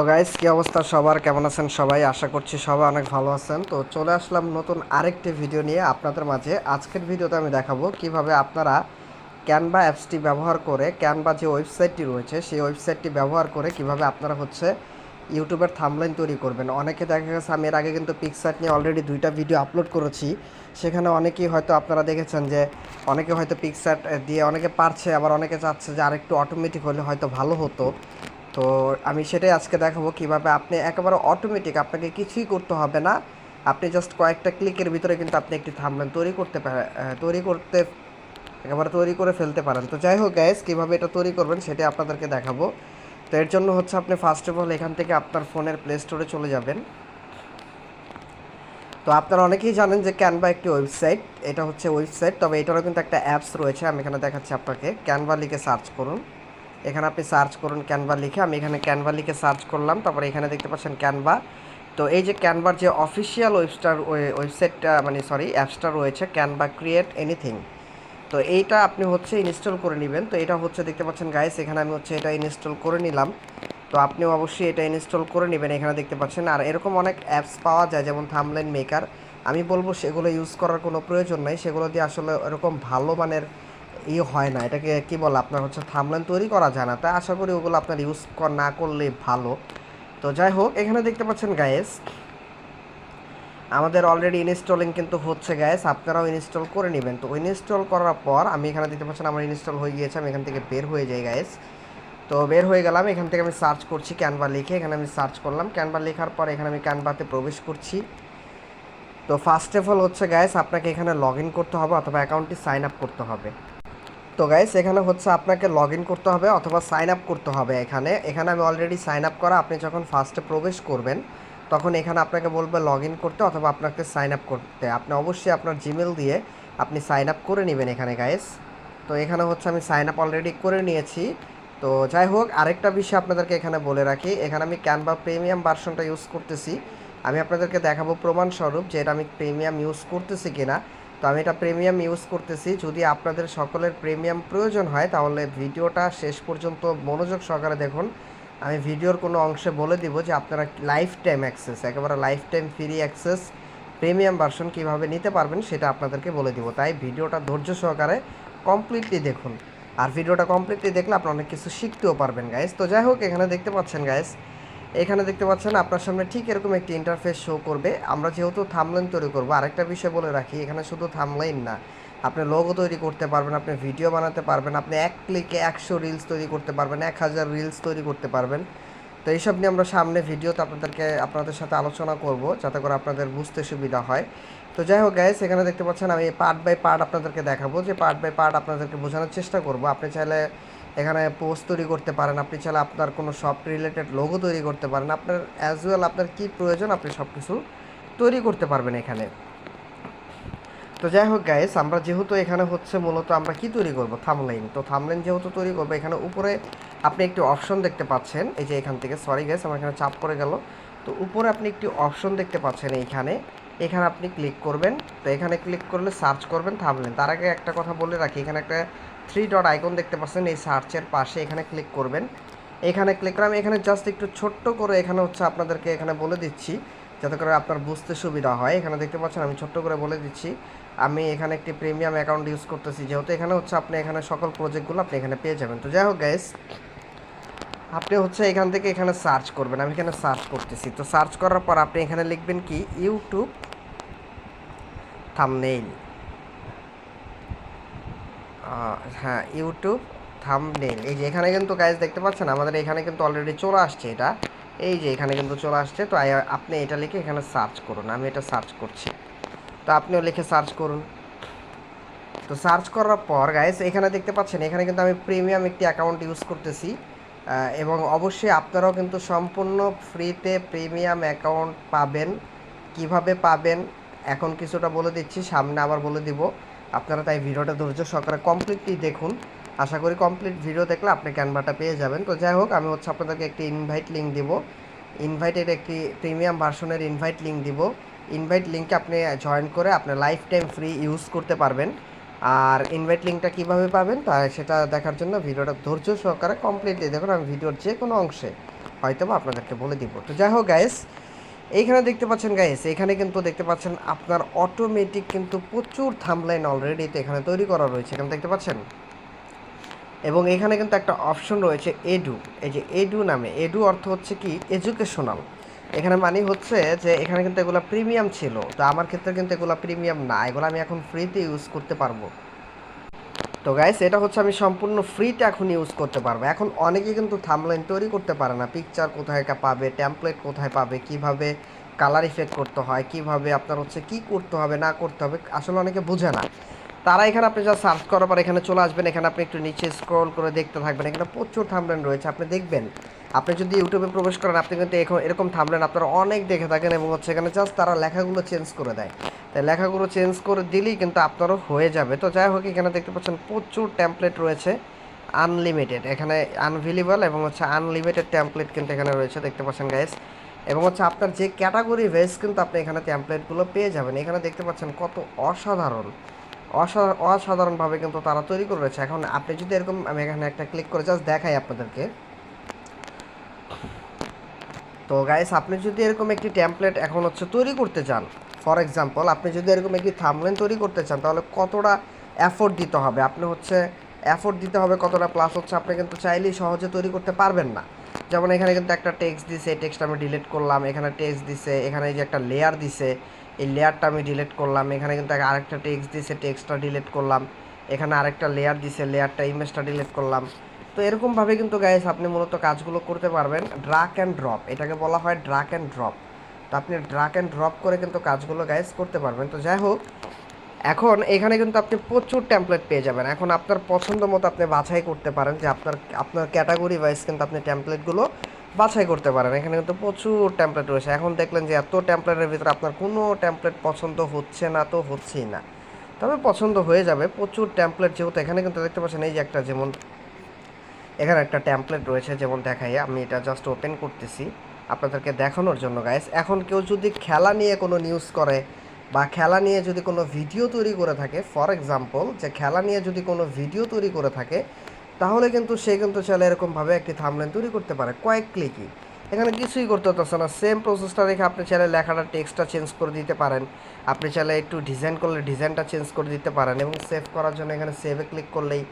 তো গাইস কি অবস্থা সবার? কেমন আছেন সবাই? আশা করছি সবাই অনেক ভালো আছেন। তো চলে আসলাম নতুন আরেকটি ভিডিও নিয়ে আপনাদের মাঝে। আজকের ভিডিওতে আমি দেখাবো কীভাবে আপনারা ক্যানভা অ্যাপসটি ব্যবহার করে ক্যানভা যে ওয়েবসাইটটি রয়েছে, সেই ওয়েবসাইটটি ব্যবহার করে কীভাবে আপনারা হচ্ছে ইউটিউবের থামলাইন তৈরি করবেন। অনেকে দেখা গেছে, আমি এর আগে কিন্তু পিকসার্ট নিয়ে অলরেডি দুইটা ভিডিও আপলোড করেছি। সেখানে অনেকেই হয়তো আপনারা দেখেছেন যে, অনেকে হয়তো পিকসার্ট দিয়ে অনেকে পারছে, আবার অনেকে চাচ্ছে যে আরেকটু অটোমেটিক হলে হয়তো ভালো হতো। তো আমি সেটাই আজকে দেখাবো কীভাবে আপনি একেবারে অটোমেটিক আপনাকে কিছুই করতে হবে না। আপনি জাস্ট কয়েকটা ক্লিকের ভিতরে কিন্তু আপনি একটি থামলেন তৈরি করতে তৈরি করতে, একেবারে তৈরি করে ফেলতে পারেন। তো যাই হোক গ্যাস কীভাবে এটা তৈরি করবেন সেটাই আপনাদেরকে দেখাবো। তো এর জন্য হচ্ছে আপনি ফার্স্ট অফ অল এখান থেকে আপনার ফোনের প্লে স্টোরে চলে যাবেন। তো আপনারা অনেকেই জানেন যে ক্যানভা একটি ওয়েবসাইট এটা হচ্ছে ওয়েবসাইট তবে এটারও কিন্তু একটা অ্যাপস রয়েছে, আমি এখানে দেখাচ্ছি আপনাকে। ক্যানভা লিখে সার্চ করুন। এখানে আপনি সার্চ করুন ক্যানভা লিখে, আমি এখানে ক্যানভা লিখে সার্চ করলাম, তারপরে এখানে দেখতে পাচ্ছেন ক্যানভা তো এই যে ক্যানভার যে অফিসিয়াল ওয়েবস্টার ওয়েবসাইটটা মানে সরি অ্যাপসটা রয়েছে ক্যানভা ক্রিয়েট এনিথিং তো এইটা আপনি হচ্ছে ইনস্টল করে নেবেন। তো এটা হচ্ছে দেখতে পাচ্ছেন গাইস এখানে আমি হচ্ছে এটা ইনস্টল করে নিলাম। তো আপনিও অবশ্যই এটা ইনস্টল করে নেবেন এখানে দেখতে পাচ্ছেন। আর এরকম অনেক অ্যাপস পাওয়া যায়, যেমন থামলাইন মেকার আমি বলব সেগুলো ইউজ করার কোনো প্রয়োজন নাই। সেগুলো দিয়ে আসলে এরকম ভালো মানের ই হয় না। এটাকে কি বলে? আপনার হচ্ছে থামলাইন তৈরি করা যায় না। তাই আশা করি ওগুলো আপনার ইউজ না করলে ভালো। তো যাই হোক, এখানে দেখতে পাচ্ছেন গায়েস আমাদের অলরেডি ইনস্টলিং কিন্তু হচ্ছে গ্যাস আপনারাও ইনস্টল করে নেবেন। তো ইনস্টল করার পর আমি এখানে দেখতে পাচ্ছেন আমার ইনস্টল হয়ে গিয়েছে, আমি এখান থেকে বের হয়ে যাই গ্যাস তো বের হয়ে গেলাম, এখান থেকে আমি সার্চ করছি ক্যানভা লিখে, এখানে আমি সার্চ করলাম। ক্যানভা লেখার পর এখানে আমি ক্যানভাতে প্রবেশ করছি। তো ফার্স্ট অফ অল হচ্ছে গ্যাস আপনাকে এখানে লগ করতে হবে অথবা অ্যাকাউন্টটি সাইন আপ করতে হবে। তো গাইস এখানে হচ্ছে আপনাকে লগ করতে হবে অথবা সাইন আপ করতে হবে এখানে। এখানে আমি অলরেডি সাইন আপ করা, আপনি যখন ফার্স্টে প্রবেশ করবেন, তখন এখানে আপনাকে বলবে লগ করতে অথবা আপনাকে সাইন আপ করতে। আপনি অবশ্যই আপনার জিমেল দিয়ে আপনি সাইন আপ করে নেবেন এখানে গাইস তো এখানে হচ্ছে আমি সাইন আপ অলরেডি করে নিয়েছি। তো যাই হোক, আরেকটা বিষয় আপনাদেরকে এখানে বলে রাখি। এখানে আমি ক্যানভা প্রিমিয়াম ভার্সনটা ইউজ করতেছি। আমি আপনাদেরকে দেখাবো প্রমাণস্বরূপ যে এটা আমি প্রিমিয়াম ইউজ করতেছি কিনা। তো আমি এটা প্রিমিয়াম ইউজ করতেছি। যদি আপনাদের সকলের প্রিমিয়াম প্রয়োজন হয়, তাহলে ভিডিওটা শেষ পর্যন্ত মনোযোগ সহকারে দেখুন। আমি ভিডিওর কোনো অংশে বলে দিব যে আপনারা লাইফ টাইম অ্যাক্সেস একেবারে life time free access premium version কীভাবে নিতে পারবেন সেটা আপনাদেরকে বলে দিব। তাই ভিডিওটা ধৈর্য সহকারে কমপ্লিটলি দেখুন। আর ভিডিওটা কমপ্লিটলি দেখলে আপনি অনেক কিছু শিখতেও পারবেন গাইস তো যাই হোক, এখানে দেখতে পাচ্ছেন গাইস এখানে দেখতে পাচ্ছেন আপনার সামনে ঠিক এরকম একটি ইন্টারফেস শো করবে। আমরা যেহেতু থামলাইন তৈরি করব, আরেকটা বিষয় বলে রাখি, এখানে শুধু থামলাইন না, আপনি লোগো তৈরি করতে পারবেন, আপনি ভিডিও বানাতে পারবেন, আপনি এক ক্লিকে একশো রিলস তৈরি করতে পারবেন, এক হাজার রিলস তৈরি করতে পারবেন। তো এইসব নিয়ে আমরা সামনে ভিডিওতে আপনাদেরকে, আপনাদের সাথে আলোচনা করব, যাতে করে আপনাদের বুঝতে সুবিধা হয়। তো যাই হোক গ্যাস এখানে দেখতে পাচ্ছেন আমি পার্ট বাই পার্ট আপনাদেরকে দেখাবো। যে পার্ট বাই পার্ট আপনাদেরকে বোঝানোর চেষ্টা করব। আপনি চাইলে এখানে পোস্ট তৈরি করতে পারেন। আপনি চাইলে আপনার কোনো সফট রিলেটেড লোগো তৈরি করতে পারেন। আপনার অ্যাজ ওয়েল আপনার কী প্রয়োজন, আপনি সব কিছু তৈরি করতে পারবেন এখানে। তো যাই হোক গাইস আমরা যেহেতু এখানে হচ্ছে মূলত আমরা কি তৈরি করব? থামলাইন তো থামলাইন যেহেতু তৈরি করব, এখানে উপরে আপনি একটি অপশন দেখতে পাচ্ছেন। এই যে এখান থেকে সরি গাইস আমার এখানে চাপ করে গেল। তো উপরে আপনি একটি অপশন দেখতে পাচ্ছেন এইখানে। এখানে আপনি ক্লিক করবেন। তো এখানে ক্লিক করলে সার্চ করবেন থামলেন তার আগে একটা কথা বলে রাখি, এখানে একটা থ্রি ডট আইকন দেখতে পাচ্ছেন, এই সার্চের পাশে এখানে ক্লিক করবেন। এখানে ক্লিক করে আমি এখানে জাস্ট একটু ছোট্ট করে এখানে হচ্ছে আপনাদেরকে এখানে বলে দিচ্ছি, যাতে করে আপনার বুঝতে সুবিধা হয়। এখানে দেখতে পাচ্ছেন, আমি ছোট্ট করে বলে দিচ্ছি, আমি এখানে একটি প্রিমিয়াম অ্যাকাউন্ট ইউজ করতেছি। যেহেতু এখানে হচ্ছে আপনি এখানে সকল প্রজেক্টগুলো আপনি এখানে পেয়ে যাবেন। তো যাই হোক গ্যাস আপনি হচ্ছে এখান থেকে এখানে সার্চ করবেন। আমি এখানে সার্চ করতেছি। তো সার্চ করার পর আপনি এখানে লিখবেন কি ইউটিউব থামনেইল হ্যাঁ ইউটিউব থামনেইল এই যে এখানে কিন্তু গাইজ দেখতে পাচ্ছেন, আমাদের এখানে কিন্তু অলরেডি চলে আসছে এটা। এই যে এখানে কিন্তু চলে আসছে, তো আপনি এটা লিখে এখানে সার্চ করুন। আমি এটা সার্চ করছি। তো আপনিও লিখে সার্চ করুন। তো সার্চ করার পর গাইস এখানে দেখতে পাচ্ছেন, এখানে কিন্তু আমি প্রিমিয়াম একটি অ্যাকাউন্ট ইউজ করতেছি। এবং অবশ্যই আপনারাও কিন্তু সম্পূর্ণ ফ্রিতে প্রিমিয়াম অ্যাকাউন্ট পাবেন। কীভাবে পাবেন? এখন কিছুটা বলে দিচ্ছি, সামনে আবার বলে দিব। আপনারা তাই ভিডিওটা ধৈর্য সহকারে কমপ্লিটলি দেখুন। আশা করি কমপ্লিট ভিডিও দেখলে আপনি ক্যানভাটা পেয়ে যাবেন। তো যাই হোক, আমি হচ্ছে আপনাদেরকে একটি ইনভাইট লিঙ্ক দিব। ইনভাইটের একটি প্রিমিয়াম ভার্সনের ইনভাইট লিঙ্ক দিব। ইনভাইট লিঙ্কে আপনি জয়েন করে আপনি লাইফ টাইম ফ্রি ইউজ করতে পারবেন। আর ইনভাইট লিঙ্কটা কীভাবে পাবেন তা সেটা দেখার জন্য ভিডিওটা ধৈর্য সহকারে কমপ্লিটলি দেখুন। আমি ভিডিওর যে কোনো অংশে হয়তো আপনাদেরকে বলে দিব। তো যাই হোক গাইস এইখানে দেখতে পাচ্ছেন গাইস এখানে কিন্তু দেখতে পাচ্ছেন আপনার অটোমেটিক কিন্তু প্রচুর থামলাইন অলরেডি তো এখানে তৈরি করা রয়েছে, এখানে দেখতে পাচ্ছেন? এবং এখানে কিন্তু একটা অপশন রয়েছে এডু এই যে এডু নামে এডু অর্থ হচ্ছে কি? এডুকেশনাল এখানে মানে হচ্ছে যে এখানে কিন্তু এগুলো প্রিমিয়াম ছিল, তো আমার ক্ষেত্রে কিন্তু এগুলো প্রিমিয়াম না, এগুলো আমি এখন ফ্রিতে ইউজ করতে পারব। তো গাইস এটা হচ্ছে আমি সম্পূর্ণ ফ্রিতে এখন ইউজ করতে পারব। এখন অনেকে কিন্তু থামলাইন তৈরি করতে পারে না। পিকচার কোথায় পাবে ট্যাম্পলেট কোথায় পাবে, কীভাবে কালার ইফেক্ট করতে হয়, কীভাবে আপনার হচ্ছে কি করতে হবে, না করতে হবে, আসলে অনেকে বোঝে না। তারা এখানে আপনি যা সার্চ করার পর এখানে চলে আসবেন, এখানে আপনি একটু নিচে স্ক্রল করে দেখতে থাকবেন। এখানে প্রচুর থামলেন রয়েছে, আপনি দেখবেন। আপনি যদি ইউটিউবে প্রবেশ করেন, আপনি কিন্তু এখন এরকম থামলেন আপনারা অনেক দেখে থাকেন এবং হচ্ছে এখানে জাস্ট তারা লেখাগুলো চেঞ্জ করে দেয়। তাই লেখাগুলো চেঞ্জ করে দিলেই কিন্তু আপনারও হয়ে যাবে। তো যাই হোক, এখানে দেখতে পাচ্ছেন প্রচুর টেমপ্লেট রয়েছে আনলিমিটেড এখানে আনভিলেবল এবং হচ্ছে আনলিমিটেড টেমপ্লেট কিন্তু এখানে রয়েছে, দেখতে পাচ্ছেন গাইস এবং হচ্ছে আপনার যে ক্যাটাগরি ভেস কিন্তু আপনি এখানে টেমপ্লেটগুলো পেয়ে যাবেন। এখানে দেখতে পাচ্ছেন কত অসাধারণ। অসা- অসাধারণভাবে কিন্তু তারা তৈরি করে রয়েছে। এখন আপনি যদি এরকম, আমি এখানে একটা ক্লিক করে জাস্ট দেখাই আপনাদেরকে। তো গাইস আপনি যদি এরকম একটি টেমপ্লেট এখন হচ্ছে তৈরি করতে চান ফর এক্সাম্পল আপনি যদি এরকম একটি থামলেন তৈরি করতে চান, তাহলে কতটা এফোর্ট দিতে হবে? আপনি হচ্ছে এফোর্ট দিতে হবে কতটা প্লাস হচ্ছে আপনি কিন্তু চাইলেই সহজে তৈরি করতে পারবেন না। যেমন এখানে কিন্তু একটা টেক্সট দিছে টেক্সট আমি ডিলিট করলাম, এখানে টেক্সট দিছে, এখানে যে একটা লেয়ার দিছে এই লেয়ারটা আমি ডিলেট করলাম। এখানে কিন্তু আরেকটা টেক্সট দিছে টেক্সটটা ডিলেট করলাম। এখানে আরেকটা লেয়ার দিছে, লেয়ারটা ইমেজটা ডিলেট করলাম। তো এরকমভাবে কিন্তু গাইস আপনি মূলত কাজগুলো করতে পারবেন। ড্রাক অ্যান্ড ড্রপ এটাকে বলা হয় ড্রাক অ্যান্ড ড্রপ তো আপনি ড্রাক অ্যান্ড ড্রপ করে কিন্তু কাজগুলো গাইস করতে পারবেন। তো যাই হোক, এখন এখানে কিন্তু আপনি প্রচুর টেমপ্লেট পেয়ে যাবেন। এখন আপনার পছন্দ মতো আপনি বাছাই করতে পারেন যে আপনার আপনার ক্যাটাগরি ওয়াইজ কিন্তু আপনি টেমপ্লেটগুলো বাছাই করতে পারেন। এখানে কিন্তু প্রচুর টেমপ্লেট রয়েছে। এখন দেখলেন যে এত টেমপ্লেটের ভিতরে আপনার কোনো টেমপ্লেট পছন্দ হচ্ছে না তো হচ্ছেই না। তবে পছন্দ হয়ে যাবে। প্রচুর টেমপ্লেট যেহেতু এখানে কিন্তু দেখতে পাচ্ছেন এই যে একটা যেমন এখানে একটা ট্যাম্পলেট রয়েছে যেমন দেখাই, আমি এটা জাস্ট ওপেন করতেছি আপনাদেরকে দেখানোর জন্য গাইস এখন কেউ যদি খেলা নিয়ে কোনো নিউজ করে বা খেলা নিয়ে যদি কোনো ভিডিও তৈরি করে থাকে ফর এক্সাম্পল যে খেলা নিয়ে যদি কোনো ভিডিও তৈরি করে থাকে তাহলে কিন্তু সে কিন্তু চাইলে এরকমভাবে একটি থামলেন তৈরি করতে পারে, কয়েক ক্লিকই এখানে কিছুই করতে হতেছে না সেম প্রসেসটা দেখে আপনি চাইলে লেখাটা টেক্সটটা চেঞ্জ করে দিতে পারেন। আপনি চাইলে একটু ডিজাইন করলে ডিজাইনটা চেঞ্জ করে দিতে পারেন এবং সেভ করার জন্য এখানে সেভে ক্লিক করলেই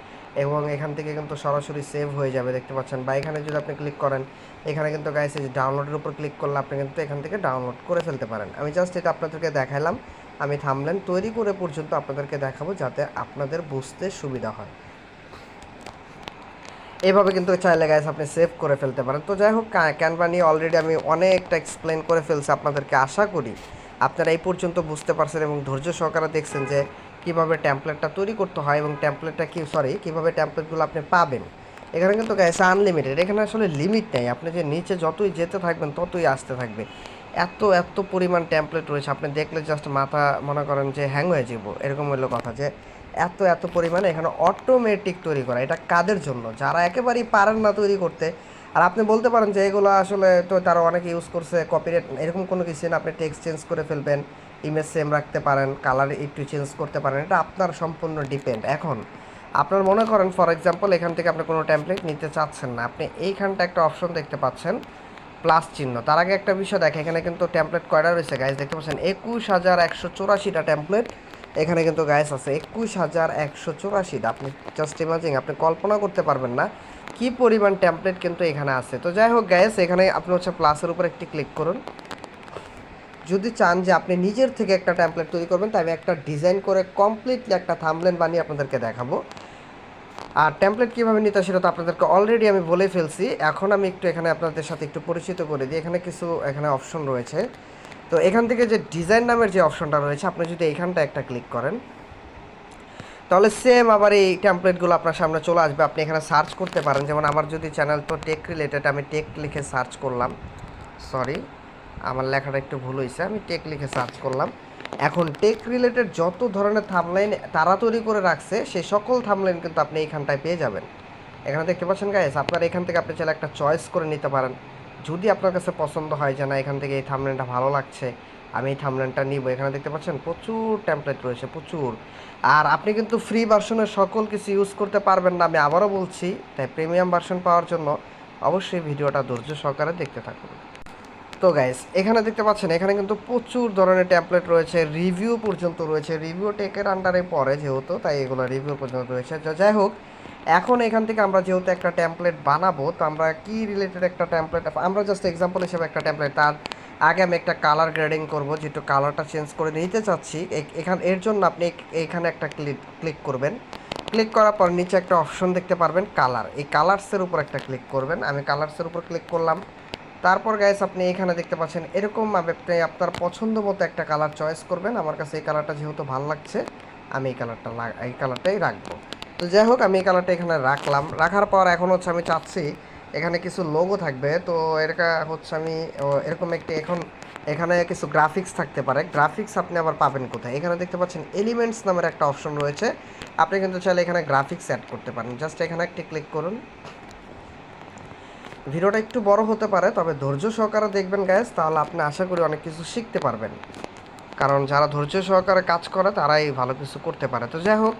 এবং এখান থেকে কিন্তু সরাসরি সেভ হয়ে যাবে, দেখতে পাচ্ছেন। বা এখানে যদি আপনি ক্লিক করেন, এখানে কিন্তু গাইস এই ডাউনলোডের উপর ক্লিক করলে আপনি কিন্তু এখান থেকে ডাউনলোড করে ফেলতে পারেন। আমি জাস্ট এটা আপনাদেরকে দেখালাম আমি থামলেন তৈরি করে পর্যন্ত আপনাদেরকে দেখাবো যাতে আপনাদের বুঝতে সুবিধা হয়। এইভাবে কিন্তু চাইলে গাইস আপনি সেভ করে ফেলতে পারেন। তো যাই হোক ক্যানভা নিয়ে অলরেডি আমি অনেকটা এক্সপ্লেন করে ফেলছি আপনাদেরকে, আশা করি আপনারা এই পর্যন্ত বুঝতে পারছেন এবং ধৈর্য সহকারে দেখছেন যে কীভাবে ট্যাম্পলেটটা তৈরি করতে হয় এবং ট্যাম্পলেটটা কি সরি কীভাবে ট্যাম্পলেটগুলো আপনি পাবেন। এখানে কিন্তু গাইস আনলিমিটেড এখানে আসলে লিমিট নেই। আপনি যে নিচে যতই যেতে থাকবেন, ততই আসতে থাকবে। এত এত পরিমাণ ট্যাম্পলেট রয়েছে, আপনি দেখলে জাস্ট মাথা মনে করেন যে হ্যাং হয়ে যাব। এরকম হলো কথা যে এত এত পরিমাণে এখানে অটোমেটিক তৈরি করা, এটা কাদের জন্য? যারা একেবারেই পারেন না তৈরি করতে, আর আপনি বলতে পারেন যে এগুলো আসলে তো তারা অনেকে ইউজ করছে কপিরাইট এরকম কোনো কিছু না, আপনি টেক্সট চেঞ্জ করে ফেলবেন ইমেজ সেম রাখতে পারেন কালার একটু চেঞ্জ করতে পারেন, এটা আপনার সম্পূর্ণ ডিপেন্ড এখন, আপনার মনে করেন ফর এক্সাম্পল এখান থেকে আপনি কোনো টেমপ্লেট নিতে চাচ্ছেন না, আপনি এইখানটা একটা অপশন দেখতে পাচ্ছেন প্লাস চিহ্ন। তার আগে একটা বিষয় দেখে, এখানে কিন্তু টেমপ্লেট কয়টা রয়েছে গাইজ দেখতে পাচ্ছেন, একুশ হাজার একশো চৌরাশিটা টেমপ্লেট এখানে কিন্তু গ্যাস আছে একুশ হাজার একশো চৌরাশিটা আপনি জাস্ট ইমাজিং আপনি কল্পনা করতে পারবেন না কি পরিমাণ টেমপ্লেট কিন্তু এখানে আছে। তো যাই হোক গ্যাস এখানে আপনি হচ্ছে প্লাসের উপর একটি ক্লিক করুন। যদি চান যে আপনি নিজের থেকে একটা ট্যাম্পলেট তৈরি করবেন তাই আমি একটা ডিজাইন করে কমপ্লিটলি একটা থামলেন বানিয়ে আপনাদেরকে দেখাবো। আর ট্যাম্পলেট কীভাবে নিতে সেটা তো আপনাদেরকে অলরেডি আমি বলে ফেলছি। এখন আমি একটু এখানে আপনাদের সাথে একটু পরিচিত করে দিই। এখানে কিছু, এখানে অপশন রয়েছে। তো এখান থেকে যে ডিজাইন নামের যে অপশনটা রয়েছে, আপনি যদি এইখানটা একটা ক্লিক করেন, তাহলে সেম আবার এই ট্যাম্পলেটগুলো আপনার সামনে চলে আসবে। আপনি এখানে সার্চ করতে পারেন। যেমন আমার যদি চ্যানেল তো টেক রিলেটেড আমি টেক লিখে সার্চ করলাম। সরি আমার লেখাটা একটু ভুল হয়েছে। আমি টেক লিখে সার্চ করলাম। এখন টেক রিলেটেড যত ধরনের থামলাইন তারা তৈরি করে রাখছে সেই সকল থামলাইন কিন্তু আপনি এইখানটায় পেয়ে যাবেন। এখানে দেখতে পাচ্ছেন গাইস আপনার এখান থেকে আপনি চাইলে একটা চয়েস করে নিতে পারেন। যদি আপনার কাছে পছন্দ হয় যে না, এখান থেকে এই থামলেনটা ভালো লাগছে, আমি এই থামলেনটা নিব। এখানে দেখতে পাচ্ছেন প্রচুর টেমপ্লেট রয়েছে, প্রচুর। আর আপনি কিন্তু ফ্রি ভার্সনের সকল কিছু ইউজ করতে পারবেন না, আমি আবারও বলছি, তাই প্রিমিয়াম ভার্সন পাওয়ার জন্য অবশ্যই ভিডিওটা ধৈর্য সহকারে দেখতে থাকুন। তো গাইস এখানে দেখতে পাচ্ছেন, এখানে কিন্তু প্রচুর ধরনের ট্যাম্পলেট রয়েছে রিভিউ পর্যন্ত রয়েছে। রিভিউ টেকের আন্ডারে পড়ে যেহেতু, তাই এগুলো রিভিউ পর্যন্ত রয়েছে। যাই হোক এখন এখান থেকে আমরা যেহেতু একটা ট্যাম্পলেট বানাবো, তো আমরা কি রিলেটেড একটা ট্যাম্পলেট আমরা জাস্ট এক্সাম্পল হিসেবে একটা ট্যাম্পলেট তার আগে আমি একটা কালার গ্রেডিং করব, যেহেতু কালারটা চেঞ্জ করে নিতে চাচ্ছি এখান, এর জন্য আপনি এখানে একটা ক্লিক ক্লিক করবেন। ক্লিক করার পর নিচে একটা অপশন দেখতে পারবেন কালার এই কালার্সের উপর একটা ক্লিক করবেন। আমি কালার্সের উপর ক্লিক করলাম। তারপর গাইস আপনি এখানে দেখতে পাচ্ছেন এরকমভাবে আপনি আপনার পছন্দ মতো একটা কালার চয়েস করবেন। আমার কাছে এই কালারটা যেহেতু ভালো লাগছে, আমি এই কালারটা এই কালারটাই রাখব। তো যাই হোক, আমি এই কালারটা এখানে রাখলাম। রাখার পর এখন হচ্ছে আমি চাচ্ছি এখানে কিছু লোগো থাকবে। তো এরকা হচ্ছে আমি এরকম একটি এখন এখানে কিছু গ্রাফিক্স থাকতে পারে। গ্রাফিক্স আপনি আবার পাবেন কোথায়? এখানে দেখতে পাচ্ছেন এলিমেন্টস নামের একটা অপশন রয়েছে। আপনি কিন্তু চাইলে এখানে গ্রাফিক্স অ্যাড করতে পারেন। জাস্ট এখানে একটি ক্লিক করুন। ভিডিওটা একটু বড় হতে পারে, তবে ধৈর্য সহকারে দেখবেন গ্যাস তাহলে আপনি আশা করি অনেক কিছু শিখতে পারবেন। কারণ যারা ধৈর্য সহকারে কাজ করে, তারাই ভালো কিছু করতে পারে। তো যাই হোক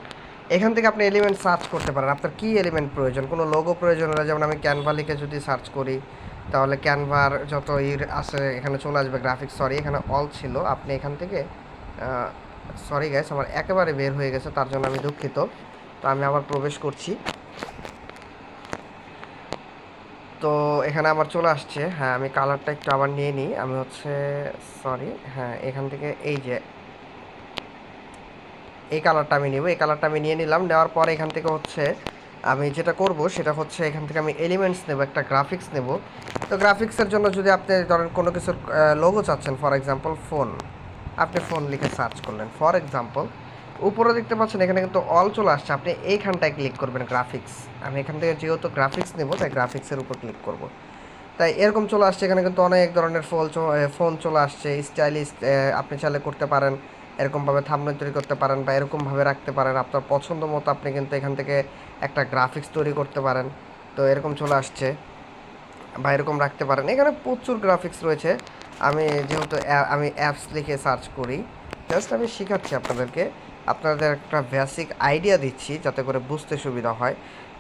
এখান থেকে আপনি এলিমেন্ট সার্চ করতে পারেন। আপনার কী এলিমেন্ট প্রয়োজন? কোনো লোগো প্রয়োজন হলে যেমন আমি ক্যানভা লিখে যদি সার্চ করি, তাহলে ক্যানভার যত ইর আছে, এখানে চলে আসবে গ্রাফিক্স সরি এখানে অল ছিল। আপনি এখান থেকে সরি গ্যাস আমার একেবারে বের হয়ে গেছে, তার জন্য আমি দুঃখিত। তো আমি আবার প্রবেশ করছি। তো এখানে আমার চলে আসছে। হ্যাঁ আমি কালারটা একটু আবার নিয়ে নিই। আমি হচ্ছে সরি হ্যাঁ এখান থেকে এই যে এই কালারটা আমি নিব। এই কালারটা আমি নিয়ে নিলাম। নেওয়ার পর এখান থেকে হচ্ছে আমি যেটা করব, সেটা হচ্ছে এখান থেকে আমি এলিমেন্টস নেব, একটা গ্রাফিক্স নেব। তো গ্রাফিক্সের জন্য যদি আপনি ধরেন কোনো কিছুর লোগো চাচ্ছেন ফর এক্সাম্পল ফোন আপনি ফোন লিখে সার্চ করলেন। ফর এক্সাম্পল উপরে দেখতে পাচ্ছেন, এখানে কিন্তু অল চলে আসছে। আপনি এইখানটায় ক্লিক করবেন গ্রাফিক্স আমি এখান থেকে যেহেতু গ্রাফিক্স নেব, তাই গ্রাফিক্সের উপর ক্লিক করব। তাই এরকম চলে আসছে। এখানে কিন্তু অনেক ধরনের ফোন ফোন চলে আসছে। স্টাইলিশ আপনি চাইলে করতে পারেন। এরকমভাবে থামনে তৈরি করতে পারেন বা এরকমভাবে রাখতে পারেন। আপনার পছন্দ মতো আপনি কিন্তু এখান থেকে একটা গ্রাফিক্স তৈরি করতে পারেন। তো এরকম চলে আসছে বা এরকম রাখতে পারেন। এখানে প্রচুর গ্রাফিক্স রয়েছে। আমি যেহেতু আমি অ্যাপস লিখে সার্চ করি জাস্ট আমি শেখাচ্ছি আপনাদেরকে। আপনাদের একটা বেসিক আইডিয়া দিচ্ছি যাতে করে বুঝতে সুবিধা হয়।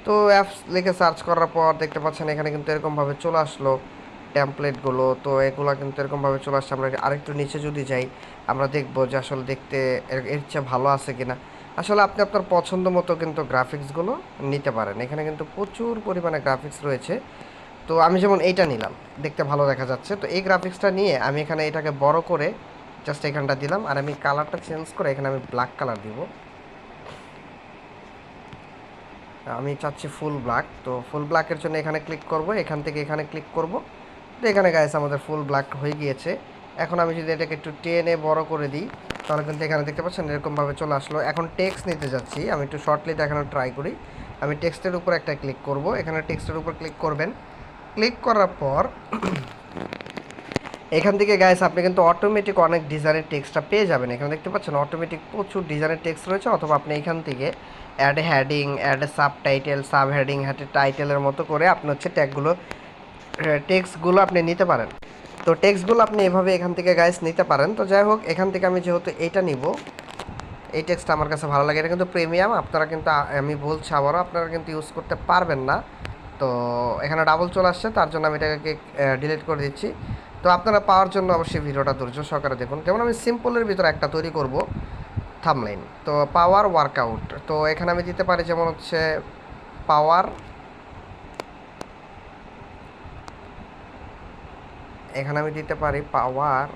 তো অ্যাপস লিখে সার্চ করার পর দেখতে পাচ্ছেন এখানে কিন্তু এরকমভাবে চলে আসলো ট্যাম্পলেটগুলো তো এগুলো কিন্তু এরকমভাবে চলে আসছে। আমরা আরেকটু নিচে যদি যাই আমরা দেখব যে আসলে দেখতে এর চেয়ে ভালো আছে কিনা। আসলে আপনি আপনার পছন্দ মতো কিন্তু গ্রাফিক্সগুলো নিতে পারেন। এখানে কিন্তু প্রচুর পরিমাণে গ্রাফিক্স রয়েছে। তো আমি যেমন এইটা নিলাম, দেখতে ভালো দেখা যাচ্ছে। তো এই গ্রাফিক্সটা নিয়ে আমি এখানে এটাকে বড় করে জাস্ট এখানটা দিলাম আর আমি কালারটা চেঞ্জ করে এখানে আমি ব্ল্যাক কালার দিব। আমি চাচ্ছি ফুল ব্ল্যাক তো ফুল ব্ল্যাকের জন্য এখানে ক্লিক করব। এখান থেকে এখানে ক্লিক করব। তো এখানে গাইস আমাদের ফুল ব্ল্যাক হয়ে গিয়েছে। এখন আমি যদি এটাকে একটু টেনে বড় করে দিই, তাহলে কিন্তু এখানে দেখতে পাচ্ছেন এরকমভাবে চলে আসলো। এখন টেক্সট নিতে যাচ্ছি, আমি একটু শর্টলি দেখানোর ট্রাই করি। আমি টেক্সটের উপর একটা ক্লিক করব, এখানে টেক্সটের উপর ক্লিক করবেন। ক্লিক করার পর, এখান থেকে গাইস আপনি কিন্তু অটোমেটিক অনেক ডিজাইনের টেক্সটটা পেয়ে যাবেন। এখানে দেখতে পাচ্ছেন অটোমেটিক প্রচুর ডিজাইনের টেক্সট রয়েছে, অথবা আপনি এখান থেকে add heading add subtitle subheading had টাইটেলের মতো করে আপনি হচ্ছে ট্যাগগুলো টেক্সটগুলো আপনি নিতে পারেন। তো টেক্সটগুলো আপনি এভাবে এখান থেকে গাইস নিতে পারেন। তো যাই হোক, এখান থেকে আমি যেহেতু এইটা নিব, এই টেক্সটটা আমার কাছে ভালো লাগে। এটা কিন্তু প্রিমিয়াম আপনারা কিন্তু আমি বলছি আবারও, আপনারা কিন্তু ইউজ করতে পারবেন না। তো এখানে ডাবল চলে আসছে, তার জন্য আমি এটাকে ডিলিট করে দিচ্ছি। তো আপনারা পাওয়ার জন্য অবশ্যই ভিডিওটা ধৈর্য সহকারে দেখুন। যেমন আমি সিম্পলের ভিতরে একটা তৈরি করব থামলাইন তো পাওয়ার ওয়ার্কআউট তো এখানে আমি দিতে পারি যেমন হচ্ছে পাওয়ার এখানে আমি দিতে পারি পাওয়ার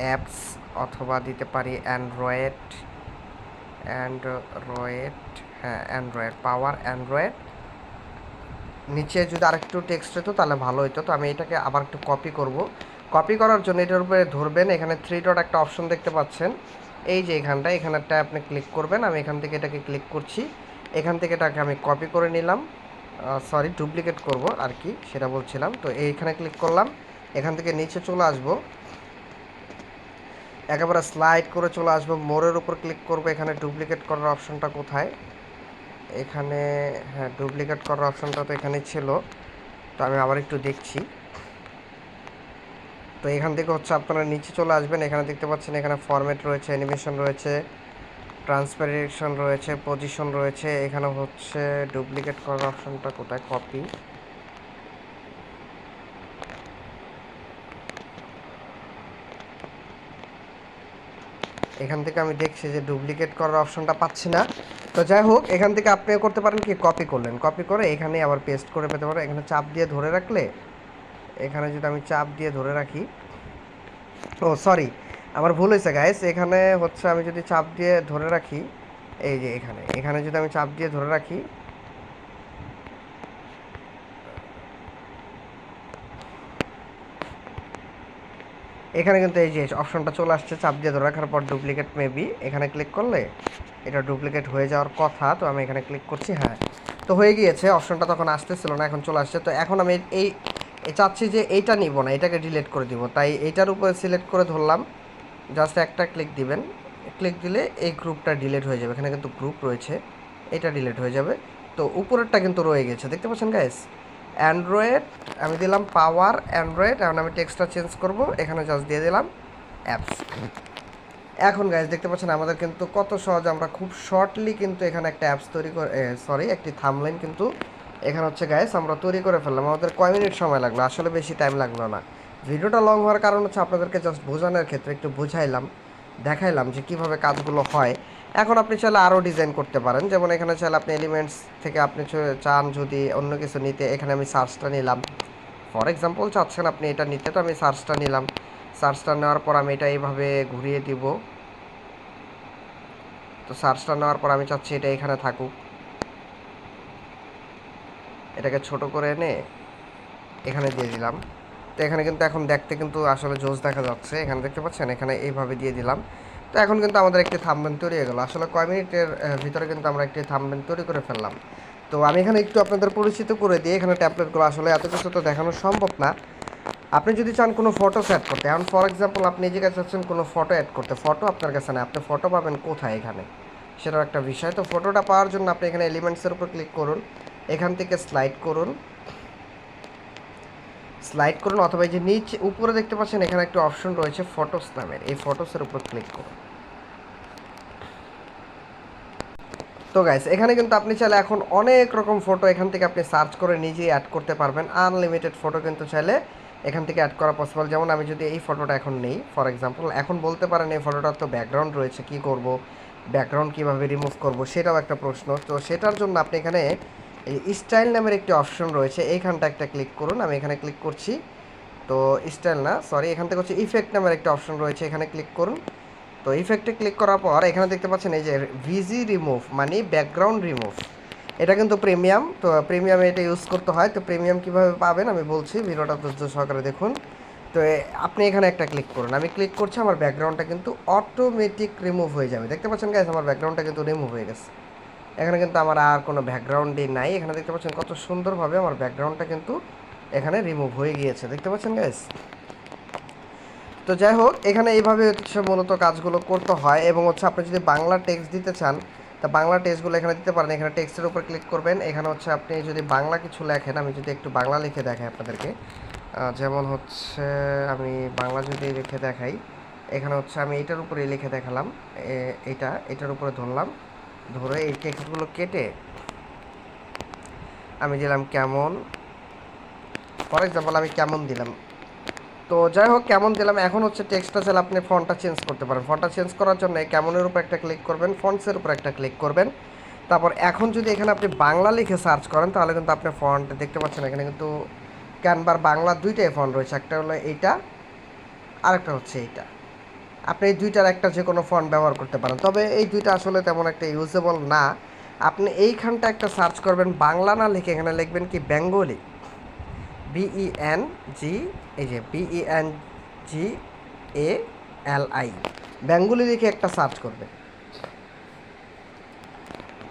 অ্যাপস অথবা দিতে পারি অ্যান্ড্রয়েড অ্যান্ড্রয়েড হ্যাঁ অ্যান্ড্রয়েড পাওয়ার অ্যান্ড্রয়েড নিচে যদি আরেকটু টেক্সট হতো, তাহলে ভালো হতো তো আমি এটাকে আবার একটু কপি করব। কপি করার জন্য এটার উপরে ধরবেন, এখানে থ্রি ডট একটা অপশন দেখতে পাচ্ছেন। এই যে এখানটা এখানেরটা আপনি ক্লিক করবেন। আমি এখান থেকে এটাকে ক্লিক করছি। এখান থেকে এটাকে আমি কপি করে নিলাম। সরি ডুপ্লিকেট করব আর কি, সেটা বলছিলাম। তো এইখানে ক্লিক করলাম। এখান থেকে নিচে চলে আসব। একেবারে স্লাইড করে চলে আসব। মোড়ের উপর ক্লিক করব। এখানে ডুপ্লিকেট করার অপশনটা কোথায়? এখানে হ্যাঁ ডুপ্লিকেট করার অপশনটা তো এখানে ছিল। তো আমি আবার একটু দেখছি। তো এখান থেকে হচ্ছে আপনারা নিচে চলে আসবেন। এখানে দেখতে পাচ্ছেন এখানে ফরম্যাট রয়েছে অ্যানিমেশন রয়েছে ট্রান্সপারেশন রয়েছে পজিশন রয়েছে। এখানে হচ্ছে ডুপ্লিকেট করার অপশনটা কোথায়? কপি এখান থেকে আমি দেখছি যে ডুপ্লিকেট করার অপশনটা পাচ্ছি না। তো যাই হোক, এখান থেকে আপনি করতে পারেন কি কপি করলেন। কপি করে এখানে আবার পেস্ট করে পেতে পারেন। এখানে চাপ দিয়ে ধরে রাখলে, এখানে যদি আমি চাপ দিয়ে ধরে রাখি, ও সরি আমার ভুল হয়েছে গাইস এখানে হচ্ছে আমি যদি চাপ দিয়ে ধরে রাখি, এই যে এখানে এখানে যদি আমি চাপ দিয়ে ধরে রাখি এখানে কিন্তু এই যে অপশনটা চলে আসছে, চাপ দিয়ে ধরে রাখার পর ডুপ্লিকেট মেবি এখানে ক্লিক করলে এটা ডুপ্লিকেট হয়ে যাওয়ার কথা, তো আমি এখানে ক্লিক করছি হ্যাঁ। তো হয়ে গিয়েছে অপশনটা তখন আসতেছিল না, এখন চলে আসছে। তো এখন আমি এই চাচ্ছি যে এইটা নিব না, এটাকে ডিলিট করে দিব। তাই এইটার উপরে সিলেক্ট করে ধরলাম জাস্ট একটা ক্লিক দিবেন। ক্লিক দিলে এই গ্রুপটা ডিলিট হয়ে যাবে। এখানে কিন্তু গ্রুপ রয়েছে, এটা ডিলিট হয়ে যাবে। তো উপরেরটা কিন্তু রয়ে গেছে, দেখতে পাচ্ছেন গাইস অ্যান্ড্রয়েড আমি দিলাম পাওয়ার অ্যান্ড্রয়েড এখন আমি টেক্সটটা চেঞ্জ করব, এখানে জাস্ট দিয়ে দিলাম অ্যাপস এখন গাইজ দেখতে পাচ্ছেন আমাদের কিন্তু কত সহজ, আমরা খুব শর্টলি কিন্তু এখানে একটা অ্যাপস তৈরি করে সরি একটি থামলাইন কিন্তু এখানে হচ্ছে গাইস আমরা তৈরি করে ফেললাম। আমাদের কয় মিনিট সময় লাগল? আসলে বেশি টাইম লাগল না। ভিডিওটা লং হওয়ার কারণ হচ্ছে আপনাদেরকে জাস্ট বোঝানোর ক্ষেত্রে একটু বুঝাইলাম, দেখাইলাম যে কীভাবে কাজগুলো হয়। এখন আপনি চাইলে আরও ডিজাইন করতে পারেন। যেমন এখানে চাইলে আপনি এলিমেন্টস থেকে আপনি চান যদি অন্য কিছু নিতে, এখানে আমি সার্চটা নিলাম। ফর এক্সাম্পল চাচ্ছেন আপনি এটা নিতে, তো আমি সার্চটা নিলাম। সার্চটা নেওয়ার পর আমি এটা এইভাবে ঘুরিয়ে দিব। তো সার্চটা নেওয়ার পর আমি চাচ্ছি এটা এখানে থাকুক। এটাকে ছোট করে এনে এখানে দিয়ে দিলাম। তো এখানে কিন্তু এখন দেখতে কিন্তু আসলে জোস দেখা যাচ্ছে। এখানে দেখতে পাচ্ছেন? এখানে এইভাবে দিয়ে দিলাম। তো এখন কিন্তু আমাদের একটি থামবেন তৈরি হয়ে গেলো। আসলে কয় মিনিটের ভিতরে কিন্তু আমরা একটি থামবেন তৈরি করে ফেললাম। তো আমি এখানে একটু আপনাদের পরিচিত করে দিই। এখানে ট্যাবলেটগুলো আসলে এত কিছু তো দেখানো সম্ভব না। আপনি যদি চান কোনো ফটো অ্যাড করতে, এখন ফর এক্সাম্পল আপনি এই জায়গায় চাচ্ছেন কোনো ফটো অ্যাড করতে ফটো আপনার কাছে না আপনি ফটো পাবেন কোথায় এখানে? সেটাও একটা বিষয়। তো ফটোটা পাওয়ার জন্য আপনি এখানে এলিমেন্টসের উপর ক্লিক করুন। এখান থেকে স্লাইড করুন। স্লাইড করুন অথবা এই যে নিচে উপরে দেখতে পাচ্ছেন, এখানে একটা অপশন রয়েছে ফটোস নামের। এই ফটোসের উপর ক্লিক করুন। তো গাইস এখানে কিন্তু আপনি চাইলে এখন অনেক রকম ফটো এখান থেকে আপনি সার্চ করে নিজেই অ্যাড করতে পারবেন। আনলিমিটেড ফটো কিন্তু চাইলে এখান থেকে অ্যাড করা পসিবল যেমন আমি যদি এই ফটোটা এখন নেই ফর এক্সাম্পল এখন বলতে পারেন এই ফটোটার তো ব্যাকগ্রাউন্ড রয়েছে, কি করব? ব্যাকগ্রাউন্ড কীভাবে রিমুভ করব? সেটাও একটা প্রশ্ন। তো সেটার জন্য আপনি এখানে এই স্টাইল নামের একটি অপশন রয়েছে, এইখানটা একটা ক্লিক করুন, আমি এখানে ক্লিক করছি। তো স্টাইল না সরি এখান থেকে হচ্ছে ইফেক্ট নামের একটা অপশন রয়েছে, এখানে ক্লিক করুন। তো ইফেক্টে ক্লিক করার পর, এখানে দেখতে পাচ্ছেন এই যে ভিজি রিমুভ মানে ব্যাকগ্রাউন্ড রিমুভ এটা কিন্তু প্রিমিয়াম তো প্রিমিয়ামে এটা ইউজ করতে হয়। তো প্রিমিয়াম কীভাবে পাবেন আমি বলছি, ভিডিওটা ধৈর্য সহকারে দেখুন। তো আপনি এখানে একটা ক্লিক করুন। আমি ক্লিক করছি, আমার ব্যাকগ্রাউন্ডটা কিন্তু অটোমেটিক রিমুভ হয়ে যাবে। দেখতে পাচ্ছেন গাইস আমার ব্যাকগ্রাউন্ডটা কিন্তু রিমুভ হয়ে গেছে। এখানে কিন্তু আমার আর কোনো ব্যাকগ্রাউন্ডই নাই। এখানে দেখতে পাচ্ছেন কত সুন্দরভাবে আমার ব্যাকগ্রাউন্ডটা কিন্তু এখানে রিমুভ হয়ে গিয়েছে। দেখতে পাচ্ছেন গাইস তো যাই হোক, এখানে এইভাবে হচ্ছে মূলত কাজগুলো করতে হয় এবং হচ্ছে আপনি যদি বাংলা টেক্সট দিতে চান, তা বাংলা টেক্সটগুলো এখানে দিতে পারেন। এখানে টেক্সটের উপর ক্লিক করবেন। এখানে হচ্ছে আপনি যদি বাংলা কিছু লেখেন, আমি যদি একটু বাংলা লিখে দেখাই আপনাদেরকে। যেমন হচ্ছে আমি বাংলা যদি লিখে দেখাই, এখানে হচ্ছে আমি এইটার উপরে লিখে দেখালাম। এ- এইটা এটার উপরে ধরলাম। ধরে এই টেক্সটগুলো কেটে আমি দিলাম কেমন? ফর এক্সাম্পল আমি কেমন দিলাম? তো যাই হোক, কেমন দিলাম? এখন হচ্ছে টেক্সটটা চাইলে আপনি ফন্টটা চেঞ্জ করতে পারেন। ফন্টটা চেঞ্জ করার জন্য কেমনের উপর একটা ক্লিক করবেন ফন্টসের উপর একটা ক্লিক করবেন। তারপর এখন যদি এখানে আপনি বাংলা লিখে সার্চ করেন, তাহলে কিন্তু আপনি ফন্ট দেখতে পাচ্ছেন, এখানে কিন্তু ক্যানভার বাংলা দুইটাই ফন্ট রয়েছে। একটা হলো এইটা, আরেকটা হচ্ছে এইটা। আপনি এই দুইটার একটা যে কোনো ফন্ট ব্যবহার করতে পারেন। তবে এই দুইটা আসলে তেমন একটা ইউজেবল না। আপনি এইখানটা একটা সার্চ করবেন, বাংলা না লিখে এখানে লিখবেন কি বেঙ্গলি। বিইএন জি এই যে B E N G A L I Bengali লিখে একটা সার্চ করবে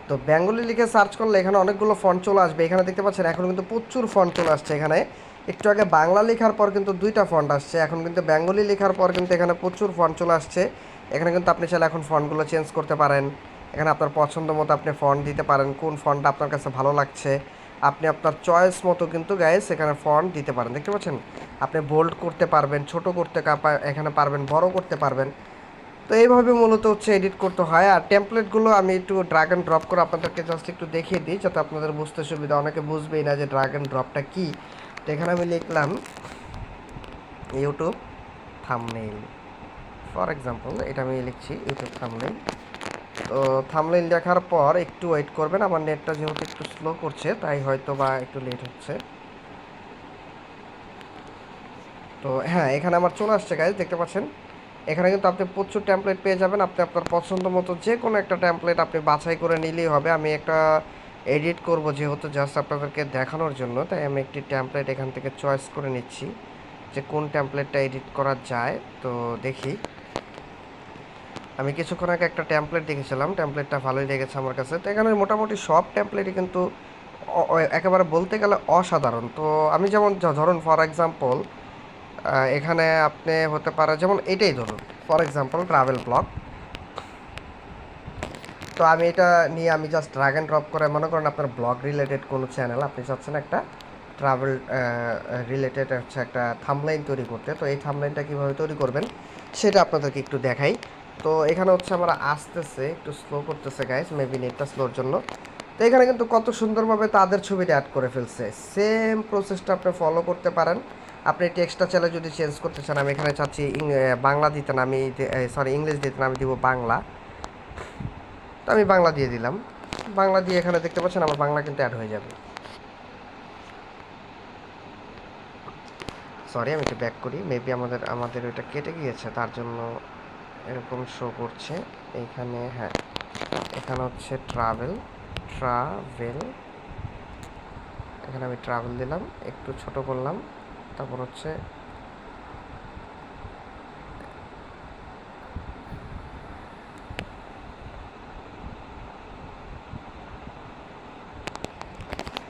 তো বেঙ্গলি লিখে সার্চ করলে এখানে অনেকগুলো ফন্ট চলে আসবে। এখানে দেখতে পাচ্ছেন, এখন কিন্তু প্রচুর ফন্ট চলে আসছে এখানে। একটু আগে বাংলা লেখার পর কিন্তু দুইটা ফন্ট আসছে। এখন কিন্তু বেঙ্গলি লেখার পর কিন্তু এখানে প্রচুর ফন্ট চলে আসছে। এখানে কিন্তু আপনি চাইলে এখন ফন্টগুলো চেঞ্জ করতে পারেন। এখানে আপনার পছন্দ মতো আপনি ফন্ট দিতে পারেন, কোন ফন্টটা আপনার কাছে ভালো লাগছে। আপনি আপনার চয়েস মতো কিন্তু গাইস এখানে ফন্ট দিতে পারেন। দেখতে পাচ্ছেন? আপনি বোল্ড করতে পারবেন, ছোট করতে এখানে পারবেন, বড় করতে পারবেন। তো এইভাবে মূলত হচ্ছে এডিট করতে হয়। আর টেমপ্লেটগুলো আমি একটু ড্রাগ অ্যান্ড ড্রপ করে আপনাদেরকে জাস্ট একটু দেখিয়ে দিই, যাতে আপনাদের বুঝতে সুবিধা। অনেকে বুঝবেই না যে ড্রাগ অ্যান্ড ড্রপটা কী। তো এখানে আমি লিখলাম ইউটিউব থামনেইল। ফর এক্সাম্পল এটা আমি লিখছি, ইউটিউব থামলেন তো থামলেন লেখার পর একটু ওয়েট করবেন, আমার নেটটা যেহেতু একটু স্লো করছে, তাই হয়তো বা একটু লেট হচ্ছে। তো হ্যাঁ এখানে আমার চলে আসছে গাইজ দেখতে পাচ্ছেন? এখানে কিন্তু আপনি প্রচুর ট্যাম্পলেট পেয়ে যাবেন, আপনি আপনার পছন্দ মতো যে কোনো একটা ট্যাম্পলেট আপনি বাছাই করে নিলেই হবে। আমি একটা এডিট করব যেহেতু জাস্ট আপনাদেরকে দেখানোর জন্য, তাই আমি একটি ট্যাম্পলেট এখান থেকে চয়েস করে নিচ্ছি যে কোন ট্যাম্পলেটটা এডিট করা যায়। তো দেখি। আমি কিছুক্ষণ আগে একটা ট্যাম্পলেট দেখেছিলাম ট্যাম্পলেটটা ভালোই লেগেছে আমার কাছে। তো এখানে মোটামুটি সব ট্যাম্পলেটই কিন্তু একেবারে বলতে গেলে অসাধারণ। তো আমি যেমন ধরুন ফর এক্সাম্পল এখানে আপনি হতে পারে, যেমন এটাই ধরুন। ফর এক্সাম্পল ট্রাভেল ব্লগ তো আমি এটা নিয়ে আমি জাস্ট ড্রাগ অ্যান্ড ড্রপ করে, মনে করেন আপনার ব্লগ রিলেটেড কোনো চ্যানেল আপনি চাচ্ছেন একটা ট্রাভেল রিলেটেড হচ্ছে একটা থামলাইন তৈরি করতে। তো এই থামলাইনটা কীভাবে তৈরি করবেন সেটা আপনাদেরকে একটু দেখাই। তো এখানে হচ্ছে আমরা আসতেছে, একটু স্লো করতেছে গাইস মেবি নেটটা স্লোর জন্য। তো এখানে কিন্তু কত সুন্দরভাবে তাদের ছবিটা অ্যাড করে ফেলছে। সেম প্রসেসটা আপনি ফলো করতে পারেন। আপনি টেক্সটটা চাইলে যদি চেঞ্জ করতে চান, আমি এখানে চাচ্ছি বাংলা দিতেন, আমি সরি ইংলিশ দিতেন, আমি দিব বাংলা। তো আমি বাংলা দিয়ে দিলাম। বাংলা দিয়ে এখানে দেখতে পাচ্ছেন আমার বাংলা কিন্তু অ্যাড হয়ে যাবে। সরি আমি একটু ব্যাক করি। মেবি আমাদের আমাদের ওইটা কেটে গিয়েছে, তার জন্য এরকম শো করছে। এইখানে হ্যাঁ এখানে হচ্ছে ট্রাভেল ট্রাভেল এখানে আমি ট্রাভেল দিলাম, একটু ছোট করলাম। তারপর হচ্ছে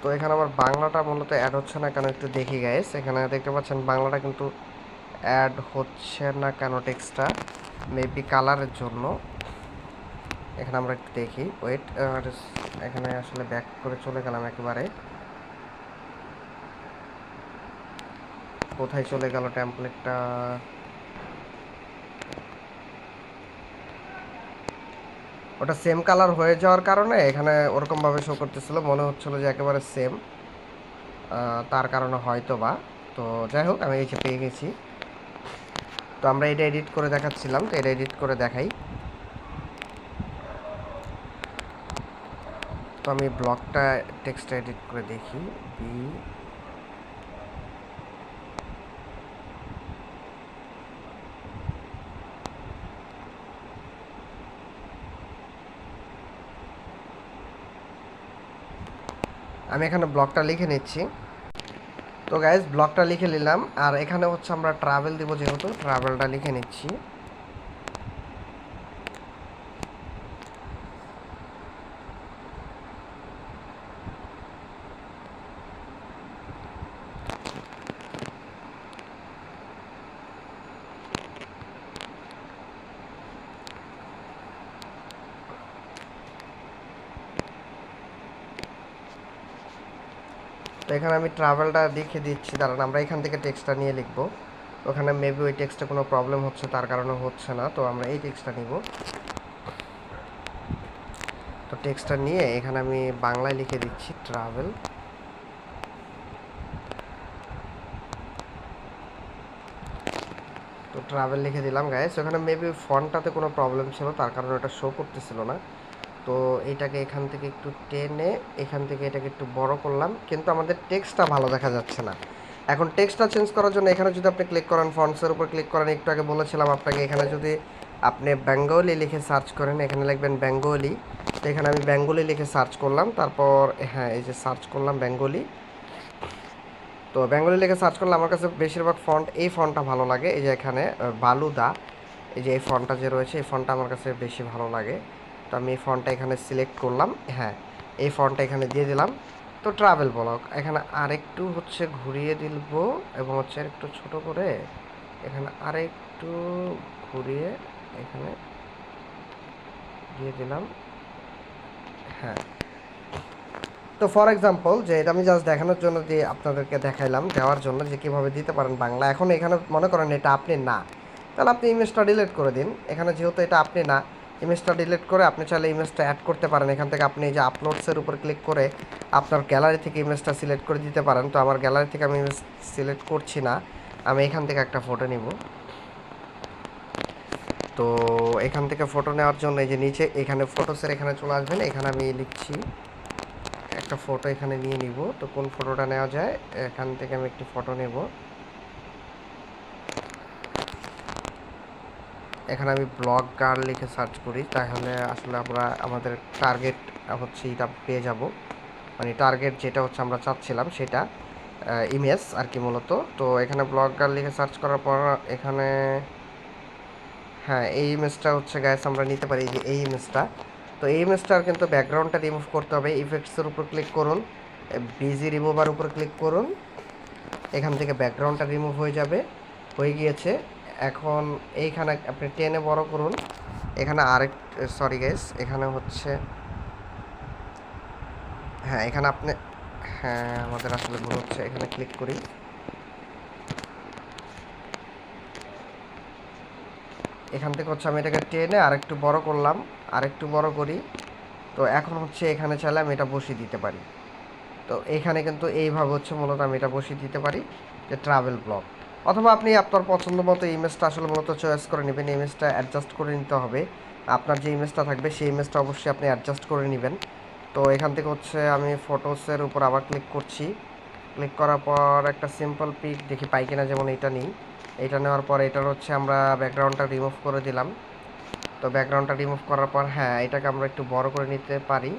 তো এখানে আমার বাংলাটা মূলত অ্যাড হচ্ছে না কেন একটু দেখি গাইস এখানে দেখতে পাচ্ছেন বাংলাটা কিন্তু অ্যাড হচ্ছে না কেন টেক্সটটা মেবি কালারের জন্য। এখানে আমরা একটু দেখি। ওয়েট আর এখানে আসলে ব্যাক করে চলে গেলাম একেবারে। কোথায় চলে গেল ট্যাম্পলেটটা ওটা সেম কালার হয়ে যাওয়ার কারণে এখানে ওরকমভাবে শো করতেছিল, মনে হচ্ছিল যে একেবারে সেম তার কারণে হয়তো বা তো যাই হোক, আমি এই পেয়ে গেছি। তো আমরা এটা এডিট করে দেখাচ্ছিলাম, তো এটা এডিট করে দেখাই। তো আমি ব্লগটা টেক্সটটা এডিট করে দেখি বি আমি এখানে ব্লগটা লিখে নিচ্ছি। তো গাইজ ব্লগটা লিখে নিলাম। আর এখানে হচ্ছে আমরা ট্রাভেল দিব যেহেতু ট্রাভেলটা লিখে নিচ্ছি। এখানে আমি ট্রাভেলটা লিখে দিচ্ছি। দাঁড়ান, আমরা এখান থেকে টেক্সটটা নিয়ে লিখব। ওখানে মেবি ওই টেক্সটে কোনো প্রবলেম হচ্ছে, তার কারণে হচ্ছে না। তো আমরা এই টেক্সটটা নিব। তো টেক্সটটা নিয়ে এখানে আমি বাংলায় লিখে দিচ্ছি ট্রাভেল তো ট্রাভেল লিখে দিলাম গাইস ওখানে মেবি ফন্টটাতে কোনো প্রবলেম ছিল, তার কারণে ওটা শো করতেছিল না। তো এটাকে এখান থেকে একটু টেনে এখান থেকে এটাকে একটু বড় করলাম, কিন্তু আমাদের টেক্সটটা ভালো দেখা যাচ্ছে না। এখন টেক্সটটা চেঞ্জ করার জন্য এখানে যদি আপনি ক্লিক করেন ফন্টসের উপর ক্লিক করেন, একটু আগে বলেছিলাম আপনাকে, এখানে যদি আপনি বেঙ্গলি লিখে সার্চ করেন, এখানে লিখবেন বেঙ্গলি তো এখানে আমি বেঙ্গলি লিখে সার্চ করলাম, তারপর হ্যাঁ এই যে সার্চ করলাম বেঙ্গলি তো বেঙ্গলি লিখে সার্চ করলে আমার কাছে বেশিরভাগ ফন্ট এই ফন্টটা ভালো লাগে। এই যে এখানে বালুদা, এই যে এই ফন্টটা যে রয়েছে, এই ফন্টটা আমার কাছে বেশি ভালো লাগে। তো আমি এই ফন্টটা এখানে সিলেক্ট করলাম। হ্যাঁ এই ফন্টটা এখানে দিয়ে দিলাম। তো ট্রাভেল ব্লগ এখানে আরেকটু হচ্ছে ঘুরিয়ে দিব এবং হচ্ছে একটু ছোট করে এখানে আরেকটু ঘুরিয়ে এখানে দিয়ে দিলাম। হ্যাঁ। তো ফর এক্সাম্পল যে এটা আমি জাস্ট দেখানোর জন্য যে আপনাদেরকে দেখাইলাম, দেওয়ার জন্য যে কীভাবে দিতে পারেন বাংলা। এখন এখানে মনে করেন এটা আপনি না। তাহলে আপনি ইমেজটা ডিলিট করে দিন। এখানে যেহেতু এটা আপনি না ইমেজটা ডিলিট করে আপনি চাইলে ইমেজটা অ্যাড করতে পারেন। এখান থেকে আপনি এই যে আপলোডসের উপর ক্লিক করে আপনার গ্যালারি থেকে ইমেজটা সিলেক্ট করে দিতে পারেন। তো আমার গ্যালারি থেকে আমি ইমেজ সিলেক্ট করছি না। আমি এখান থেকে একটা ফটো নিব। তো এখান থেকে ফটো নেওয়ার জন্য এই যে নিচে এখানে ফটোসের এখানে চলে আসবেন। এখানে আমি লিখছি, একটা ফটো এখানে নিয়ে নিব। তো কোন ফটোটা নেওয়া যায়? এখান থেকে আমি একটি ফটো নেব। এখানে আমি ব্লগ গার্ল লিখে সার্চ করি, তাহলে আসলে আমরা আমাদের টার্গেট হচ্ছে এটা পেয়ে যাব। মানে টার্গেট যেটা হচ্ছে আমরা চাচ্ছিলাম সেটা ইমেজ আর কি মূলত। তো এখানে ব্লগ গার্ল লিখে সার্চ করার পর এখানে হ্যাঁ এই ইমেজটা হচ্ছে গ্যাস আমরা নিতে পারি যে এই ইমেজটা। তো এই ইমেজটার কিন্তু ব্যাকগ্রাউন্ডটা রিমুভ করতে হবে। ইফেক্টসের উপর ক্লিক করুন বিজি রিমুভার উপর ক্লিক করুন। এখান থেকে ব্যাকগ্রাউন্ডটা রিমুভ হয়ে যাবে, হয়ে গিয়েছে। এখন এইখানে আপনি টেনে বড় করুন। এখানে আরেক সরি গ্যাস এখানে হচ্ছে হ্যাঁ এখানে আপনি হ্যাঁ আমাদের আসলে ভুল হচ্ছে, এখানে ক্লিক করি। এখান থেকে হচ্ছে আমি এটাকে টেনে আরেকটু বড় করলাম, আরেকটু বড় করি। তো এখন হচ্ছে এখানে চাইলে আমি এটা বসিয়ে দিতে পারি। তো এখানে কিন্তু এইভাবে হচ্ছে মূলত আমি এটা বসিয়ে দিতে পারি, যে ট্রাভেল ব্লগ অথবা আপনি আপনার পছন্দ মতো ইমেজটা আসলে মূলত চয়েস করে নেবেন ইমেজটা অ্যাডজাস্ট করে নিতে হবে। আপনার যে ইমেজটা থাকবে, সেই ইমেজটা অবশ্যই আপনি অ্যাডজাস্ট করে নেবেন। তো এখান থেকে হচ্ছে আমি ফটোসের উপর আবার ক্লিক করছি। ক্লিক করার পর একটা সিম্পল পিক দেখি পাই কিনা, যেমন এটা নিই। এটা নেওয়ার পর এটার হচ্ছে আমরা ব্যাকগ্রাউন্ডটা রিমুভ করে দিলাম। তো ব্যাকগ্রাউন্ডটা রিমুভ করার পর হ্যাঁ এটাকে আমরা একটু বড় করে নিতে পারি।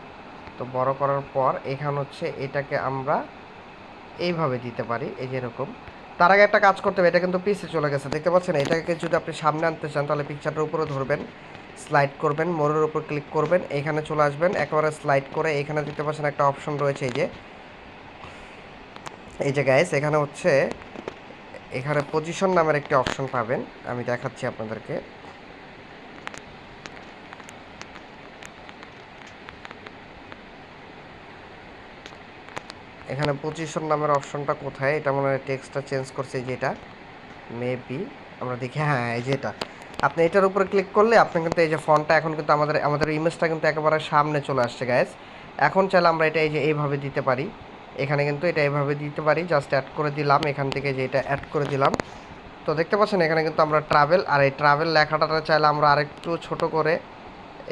তো বড় করার পর এখানে হচ্ছে এটাকে আমরা এইভাবে দিতে পারি, এই যে এরকম। তার আগে একটা কাজ করতে হবে, এটা কিন্তু পিসে চলে গেছে। দেখতে পাচ্ছেন, এটাকে যদি আপনি সামনে আনতে চান, তাহলে পিকচারটার উপরে ধরবেন স্লাইড করবেন, মোড়ের উপর ক্লিক করবেন, এখানে চলে আসবেন, একেবারে স্লাইড করে এখানে দেখতে পাচ্ছেন একটা অপশন রয়েছে, এই যে। এই যে গাইস এখানে হচ্ছে, এখানে পজিশন নামের একটি অপশন পাবেন, আমি দেখাচ্ছি আপনাদেরকে। এখানে পজিশন নামের অপশনটা কোথায়? এটা মনে হয় টেক্সটটা চেঞ্জ করছে যেটা মেবি আমরা দেখি হ্যাঁ এই যেটা আপনি এটার উপরে ক্লিক করলে আপনি কিন্তু এই যে ফোনটা এখন কিন্তু আমাদের আমাদের ইমেজটা কিন্তু একেবারে সামনে চলে আসছে গ্যাস এখন চাইলে আমরা এটা এই যে এইভাবে দিতে পারি। এখানে কিন্তু এটা এইভাবে দিতে পারি। জাস্ট অ্যাড করে দিলাম। এখান থেকে যে এটা অ্যাড করে দিলাম। তো দেখতে পাচ্ছেন, এখানে কিন্তু আমরা ট্রাভেল আর এই ট্রাভেল লেখাটা চাইলে আমরা আরেকটু ছোট করে,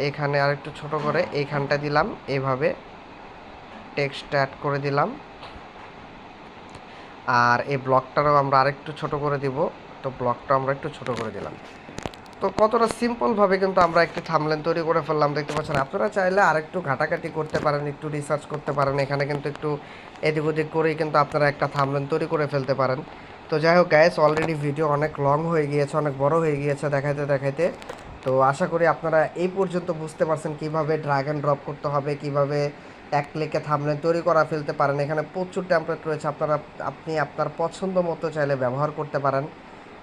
এখানে আরেকটু ছোট করে, এইখানটা দিলাম। এইভাবে টেক্সট অ্যাড করে দিলাম। আর এই ব্লকটারও আমরা আরেকটু ছোট করে দিব। তো ব্লকটা আমরা একটু ছোট করে দিলাম। তো কতটা সিম্পলভাবে কিন্তু আমরা একটি থামলেন তৈরি করে ফেললাম দেখতে পাচ্ছেন। আপনারা চাইলে আরেকটু ঘাটাঘাটি করতে পারেন, একটু রিসার্চ করতে পারেন। এখানে কিন্তু একটু এদিক ওদিক করেই কিন্তু আপনারা একটা থামলেন তৈরি করে ফেলতে পারেন। তো যাই হোক গ্যাস অলরেডি ভিডিও অনেক লং হয়ে গিয়েছে, অনেক বড় হয়ে গিয়েছে দেখাইতে দেখাইতে। তো আশা করি আপনারা এই পর্যন্ত বুঝতে পারছেন কীভাবে ড্রাগ অ্যান্ড ড্রপ করতে হবে, কীভাবে এক ক্লিকে থামলেন তৈরি করা, ফেলতে পারেন। এখানে প্রচুর ট্যাম্পলেট রয়েছে, আপনারা, আপনি আপনার পছন্দ মতো চাইলে ব্যবহার করতে পারেন।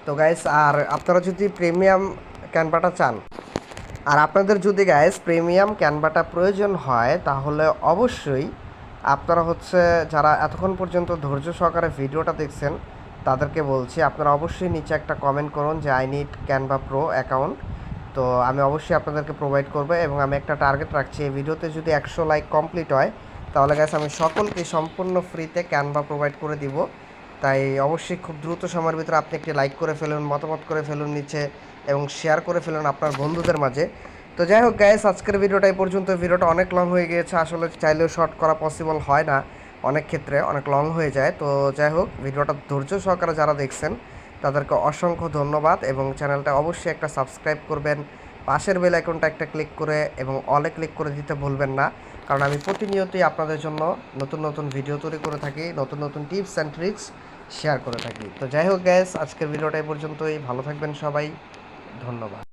তো গাইস আর আপনারা যদি প্রিমিয়াম ক্যানভাটা চান, আর আপনাদের যদি গাইস প্রিমিয়াম ক্যানভাটা প্রয়োজন হয়, তাহলে অবশ্যই আপনারা হচ্ছে যারা এতক্ষণ পর্যন্ত ধৈর্য সহকারে ভিডিওটা দেখছেন, তাদেরকে বলছি, আপনারা অবশ্যই নিচে একটা কমেন্ট করুন যে I need Canva pro account তো আমি অবশ্যই আপনাদেরকে প্রোভাইড করব এবং আমি একটা টার্গেট রাখছি। এই ভিডিওতে যদি একশো লাইক কমপ্লিট হয়, তাহলে গ্যাস আমি সকলকে সম্পূর্ণ ফ্রিতে ক্যানভা প্রোভাইড করে দিব। তাই অবশ্যই খুব দ্রুত সময়ের ভিতরে আপনি একটি লাইক করে ফেলুন, মতামত করে ফেলুন নিচে এবং শেয়ার করে ফেলুন আপনার বন্ধুদের মাঝে। তো যাই হোক গ্যাস আজকের ভিডিওটা এই পর্যন্ত। ভিডিওটা অনেক লং হয়ে গিয়েছে, আসলে চাইলেও শর্ট করা পসিবল হয় না। অনেক ক্ষেত্রে অনেক লং হয়ে যায়। তো যাই হোক ভিডিওটা ধৈর্য সহকারে যারা দেখছেন তাদেরকে অসংখ্য ধন্যবাদ এবং চ্যানেলটা অবশ্যই একটা সাবস্ক্রাইব করবেন, পাশের বেল আইকনটা একটা ক্লিক করে এবং অলে ক্লিক করে দিতে ভুলবেন না। কারণ আমি প্রতিনিয়তই আপনাদের জন্য নতুন নতুন ভিডিও তৈরি করে থাকি, নতুন নতুন টিপস অ্যান্ড ট্রিক্স শেয়ার করে থাকি। তো যাই হোক গ্যাস আজকের ভিডিওটা এই পর্যন্তই। ভালো থাকবেন সবাই। ধন্যবাদ।